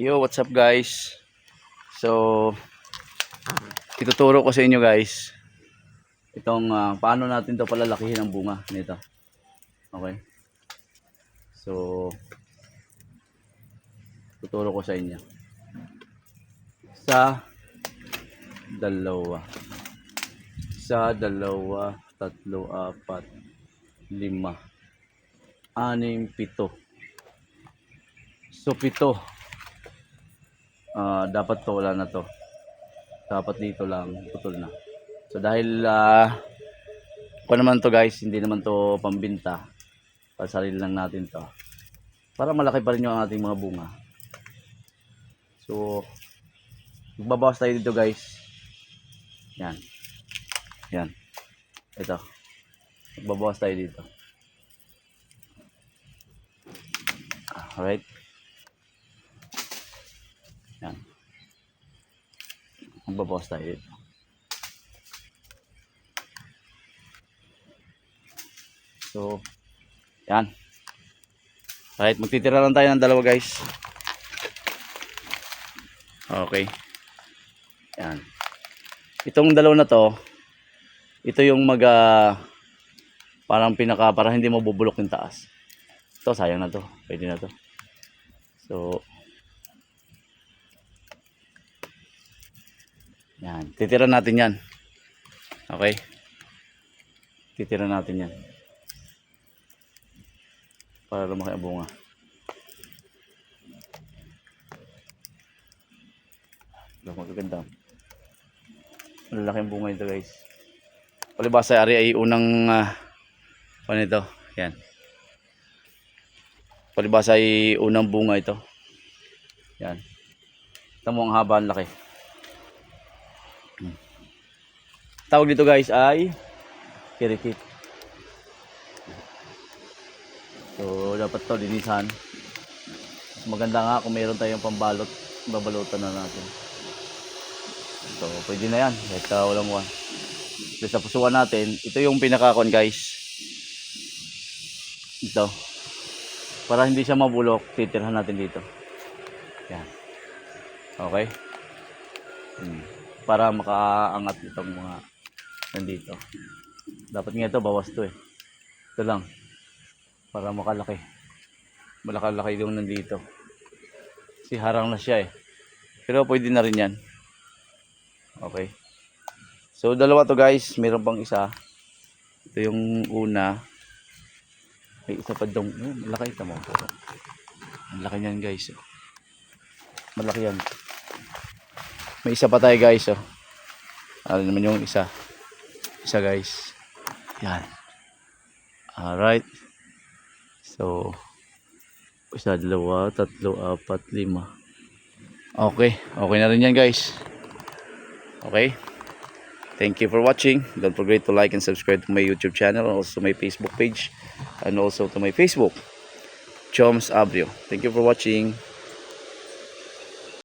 Yo, what's up guys? So, ituturo ko sa inyo guys itong ah, paano natin to palalakihin ang bunga nito. Okay? So, tuturo ko sa inyo. Sa dalawa. Sa dalawa, tatlo, apat, lima, anim, pito. So, pito. Ah, dapat to wala na to. Dapat dito lang putol na. So dahil ah ko naman to guys, hindi naman to pambinta. Para sarili lang natin to. Para malaki pa rin yung ating mga bunga. So magbabawas tayo dito guys. Yan. Yan. Ito. Magbabawas tayo dito. Alright. Magbabawas tayo dito. So, yan. Alright, magtitira lang tayo ng dalawa guys. Okay. Yan. Itong dalawa na to, ito yung mag ah, parang pinaka, para hindi mabubulok yung taas. Ito, sayang na to. Pwede na to. So, yan. Titira natin yan. Okay? Titira natin yan. Para lumaki ang bunga. Magaganda. Malalaki ang bunga ito guys. Palibasa ari ay unang uh, ano ito? Yan. Palibasa ay unang bunga ito. Yan. Ito mo ang haba ang laki. Hmm. Tawag dito guys ay kirikit. So dapat to linisan. Maganda nga kung mayroon tayong pambalot, babalutan na natin. So pwede na yan. Kahit uh, walang one. Sa pusuan natin, ito yung pinakakon guys. Ito. Para hindi siya mabulok, titirhan natin dito. Yan. Okay? Hmm. Para makaangat itong mga nandito. Dapat nga ito, bawas to eh. Ito lang. Para makalaki. Malakalaki yung nandito. Kasi harang na siya eh. Pero pwede na rin yan. Okay. So dalawa to guys, meron pang isa. Ito yung una. May isa pa dong, oh, malaki ito mo. Malaki niyan guys. Oh. Malaki yan. May isa pa tayo guys. Oh. Ano naman yung isa. Isa guys. Yan. Alright. So, isa, dalawa, tatlo, apat, lima. Okay. Okay na rin yan guys. Okay. Thank you for watching. Don't forget to like and subscribe to my YouTube channel and also my Facebook page and also to my Facebook, Choms Abrio. Thank you for watching.